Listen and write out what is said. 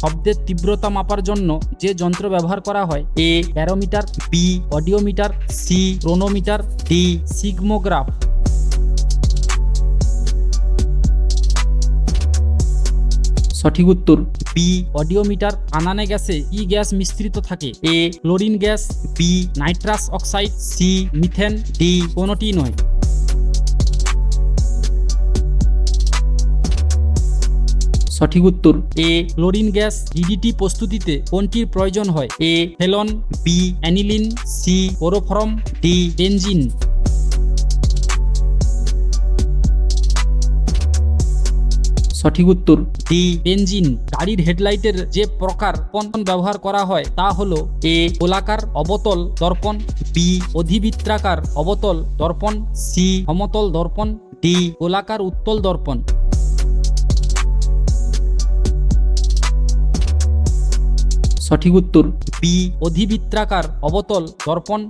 শব্দের তীব্রতা মাপার জন্য যে যন্ত্র ব্যবহার করা হয়, A barometer, B audiometer, C chronometer, D sphygmograph. সঠিক উত্তর, বি অডিওমিটার। আনানে গ্যাসে ই গ্যাস মিশ্রিত থাকে, A chlorine gas, B nitrous oxide, C methane, D কোনোটি নয়। সঠিক উত্তর। এ ক্লোরিন গ্যাস ডিডিটি প্রস্তুতিতে কোনটির প্রয়োজন হয়? A Felon B aniline C chloroform D benzene. সঠিক উত্তর। D benzene. গাড়ির হেডলাইটের যে প্রকার পন্টন ব্যবহার করা হয় তা হলো এ গোলাকার অবতল দর্পণ বি অধিবৃত্তাকার অবতল দর্পণ সি সমতল দর্পণ ডি গোলাকার উত্তল দর্পণ। সঠিক উত্তর বি। অধিবৃত্তাকার অবতল দর্পণ